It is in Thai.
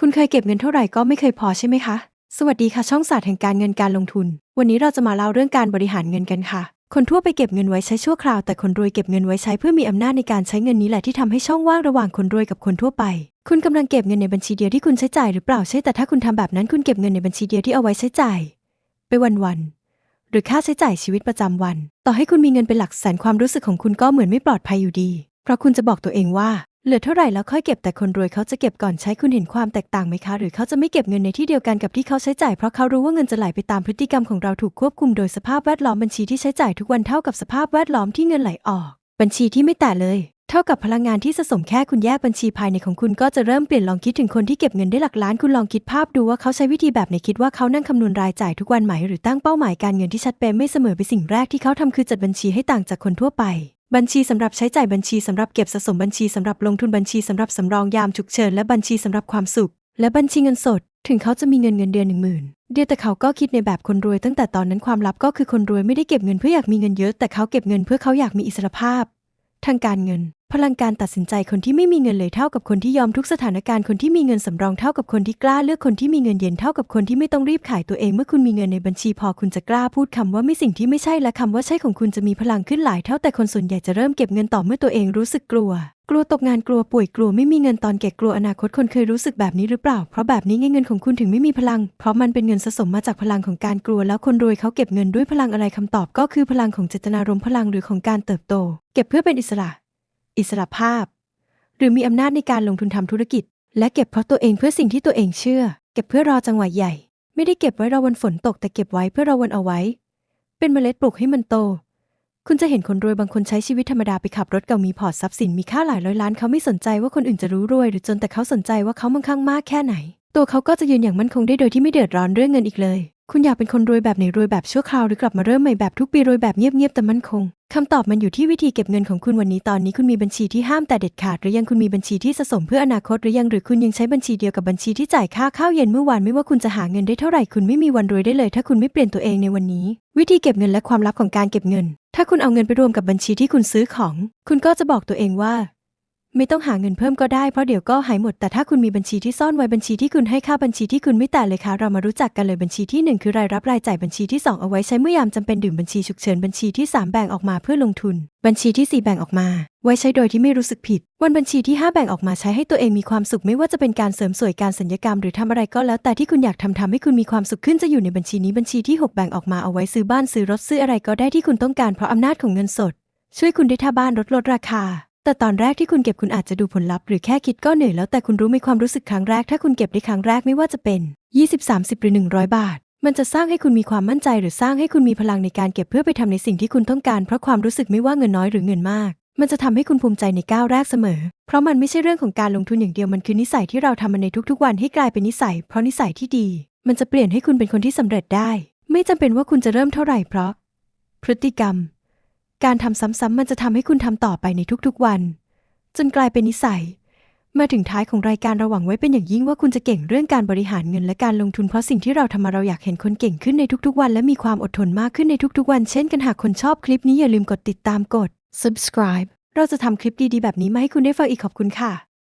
คุณเคยเก็บเงินเท่าไหร่ก็ไม่เคยพอใช่ไหมคะ สวัสดีค่ะช่องศาสตร์แห่งการเงินการลงทุน วันนี้เราจะมาเล่าเรื่องการบริหารเงินกันค่ะ คนทั่วไปเก็บเงินไว้ใช้ชั่วคราว แต่คนรวยเก็บเงินไว้ใช้เพื่อมีอำนาจในการใช้เงินนี้แหละที่ทำให้ช่องว่างระหว่างคนรวยกับคนทั่วไป คุณกำลังเก็บเงินในบัญชีเดียวที่คุณใช้จ่ายหรือเปล่าใช่ แต่ถ้าคุณทำแบบนั้นคุณเก็บเงินในบัญชีเดียวที่เอาไว้ใช้จ่าย ไปวันๆ หรือค่าใช้จ่ายชีวิตประจำวัน ต่อให้คุณมีเงินเป็นหลักแสนความรู้สึกของคุณก็เหมือนไม่ปลอดภัยอยู่ดี เพราะคุณจะบอกตัวเองว่า เหลือเท่าไหร่แล้วค่อยเก็บแต่คนรวยเขาจะเก็บก่อนใช้คุณเห็นความแตกต่างไหมคะ หรือเขาจะไม่เก็บเงินในที่เดียวกันกับที่เขาใช้จ่ายเพราะเขารู้ว่าเงินจะไหลไปตามพฤติกรรมของเราถูกควบคุมโดยสภาพแวดล้อมบัญชีที่ใช้จ่ายทุกวันเท่ากับสภาพแวดล้อมที่เงินไหลออก บัญชีที่ไม่แตะเลย เท่ากับพลังงานที่สะสมแค่คุณแยกบัญชีภายในของคุณก็จะเริ่มเปลี่ยนลองคิดถึงคนที่เก็บเงินได้หลักล้านคุณลองคิดภาพดูว่าเขาใช้วิธีแบบไหนคิดว่าเขานั่งคำนวณรายจ่ายทุกวันไหมหรือตั้งเป้าหมายการเงินที่ชัดเจนไม่เสมอไปสิ่งแรกที่เขาทำคือจัดบัญชีให้ต่างจากคนทั่วไป บัญชีสำหรับใช้จ่ายบัญชีสำหรับเก็บสะสมบัญชีสำหรับลงทุนบัญชีสำหรับสำรองยามฉุกเฉินและบัญชีสำหรับความสุข และบัญชีเงินสด ถึงเขาจะมีเงินเงินเดือนหนึ่งหมื่นเดียแต่เขาก็คิดในแบบคนรวยตั้งแต่ตอนนั้นความลับก็คือคนรวยไม่ได้เก็บเงินเพื่ออยากมีเงินเยอะแต่เขาเก็บเงินเพื่อเขาอยากมีอิสรภาพ ทางการเงิน พลังการตัดสินใจคนที่ไม่มีเงินเลยเท่ากับคนที่ยอมทุกสถานการณ์คนที่มีเงินสำรองเท่ากับคนที่กล้าเลือกคนที่มีเงินเย็นเท่ากับคนที่ไม่ต้องรีบขายตัวเอง เมื่อคุณมีเงินในบัญชีพอคุณจะกล้าพูดคำว่าไม่สิ่งที่ไม่ใช่และคำว่าใช่ของคุณจะมีพลังขึ้นหลายเท่าแต่คนส่วนใหญ่จะเริ่มเก็บเงินต่อเมื่อตัวเองรู้สึกกลัว กลัวตกงานกลัวป่วยกลัวไม่มีเงินตอนแก่กลัวอนาคตคนเคยรู้สึกแบบนี้หรือเปล่า เพราะแบบนี้เงินของคุณถึงไม่มีพลัง เพราะมันเป็นเงินสะสมมาจากพลังของการกลัว แล้วคนรวยเขาเก็บเงินด้วยพลังอะไรคำตอบ ก็คือพลังของเจตนารมณ์พลังหรือของการเติบโต เก็บเพื่อเป็นอิสระ อิสระภาพ หรือมีอำนาจในการลงทุนทำธุรกิจ และเก็บเพราะตัวเองเพื่อสิ่งที่ตัวเองเชื่อ เก็บเพื่อรอจังหวะใหญ่ ไม่ได้เก็บไว้รอวันฝนตกแต่เก็บไว้เพื่อรอวันเอาไว้ เป็นเมล็ดปลูกให้มันโต คุณจะเห็นคนรวยบางคนใช้ชีวิตธรรมดาไปขับรถเก่ามีพอร์ตทรัพย์สินมีค่าหลายร้อยล้านเขาไม่สนใจว่าคนอื่นจะรู้รวยหรือจนแต่เขาสนใจว่าเขามั่งคั่งมากแค่ไหน ตัวเขาก็จะยืนอย่างมั่นคงได้โดยที่ไม่เดือดร้อนเรื่องเงินอีกเลย คุณอยากเป็นคนรวยแบบไหนรวยแบบชั่วคราวหรือกลับมาเริ่มใหม่แบบทุกปีรวยแบบเงียบๆแต่มั่นคง คำตอบมันอยู่ที่วิธีเก็บเงินของคุณวันนี้ตอนนี้คุณมีบัญชีที่ห้ามแต่เด็ดขาด หรือยังคุณมีบัญชีที่สะสมเพื่ออนาคตหรือยังหรือคุณยังใช้บัญชีเดียวกับบัญชีที่จ่ายค่าข้าวเย็นเมื่อวานไม่ว่าคุณจะหาเงินได้เท่าไหร่คุณไม่มีวันรวยได้เลย ถ้าคุณไม่เปลี่ยนตัวเองในวันนี้ วิธีเก็บเงินและความลับของการเก็บเงิน ถ้าคุณเอาเงินไปรวมกับบัญชีที่คุณซื้อของ คุณก็จะบอกตัวเองว่า ไม่ต้องหาเงินเพิ่มก็ได้เพราะเดี๋ยวก็หายหมดแต่ถ้าคุณมีบัญชีที่ซ่อนไว้บัญชีที่คุณให้ค่าบัญชีที่คุณไม่แตะเลยค่ะเรามารู้จักกันเลยบัญชีที่หนึ่งคือรายรับรายจ่ายบัญชีที่สองเอาไว้ใช้เมื่อยามจำเป็นดื่มบัญชีฉุกเฉินบัญชีที่สามแบ่งออกมาเพื่อลงทุน บัญชีที่สี่แบ่งออกมา ไว้ใช้โดยที่ไม่รู้สึกผิด วันบัญชีที่ห้าแบ่งออกมาใช้ให้ตัวเองมีความสุขไม่ว่าจะเป็นการเสริมสวยการสัญญกรรม หรือทำอะไรก็แล้วแต่ที่คุณอยากทำทำให้คุณมีความสุขขึ้นจะอยู่ในบัญชีนี้บัญชีที่หกแบ่งออกมาเอาไว้ซื้อบ้านซื้อรถซื้ออะไรก็ได้ที่คุณต้องการเพราะอำนาจของเงินสด ช่วยคุณได้ถ้าบ้านลดลดราคา แต่ตอนแรกที่คุณเก็บคุณอาจจะดูผลลัพธ์หรือแค่คิดก็เหนื่อยแล้วแต่คุณรู้ไหมความรู้สึกครั้งแรก ถ้าคุณเก็บได้ครั้งแรกไม่ว่าจะเป็น 20 30 หรือ 100 บาท มันจะสร้างให้คุณมีความมั่นใจ หรือสร้างให้คุณมีพลังในการเก็บเพื่อไปทำในสิ่งที่คุณต้องการ เพราะความรู้สึกไม่ว่าเงินน้อยหรือเงินมาก มันจะทำให้คุณภูมิใจในก้าวแรกเสมอ เพราะมันไม่ใช่เรื่องของการลงทุนอย่างเดียวมันคือนิสัยที่เราทำมันในทุกๆ วันให้กลายเป็นนิสัย เพราะนิสัยที่ดี มันจะเปลี่ยนให้คุณเป็นคนที่สำเร็จได้ ไม่จำเป็นว่าคุณจะเริ่มเท่าไหร่เพราะ พฤติกรรม การทำซ้ำๆมันจะทำให้คุณทำต่อไปในทุกๆวัน จนกลายเป็นนิสัย มาถึงท้ายของรายการเราหวังไว้เป็นอย่างยิ่งว่าคุณจะเก่งเรื่องการบริหารเงินและการลงทุนเพราะสิ่งที่เราทำมาเราอยากเห็นคนเก่งขึ้นในทุกๆวัน และมีความอดทนมากขึ้นในทุกๆวัน เช่นกันหากคนชอบคลิปนี้อย่าลืมกดติดตามกด subscribe เราจะทำคลิปดีๆแบบนี้มาให้คุณได้ฟังอีกขอบคุณค่ะ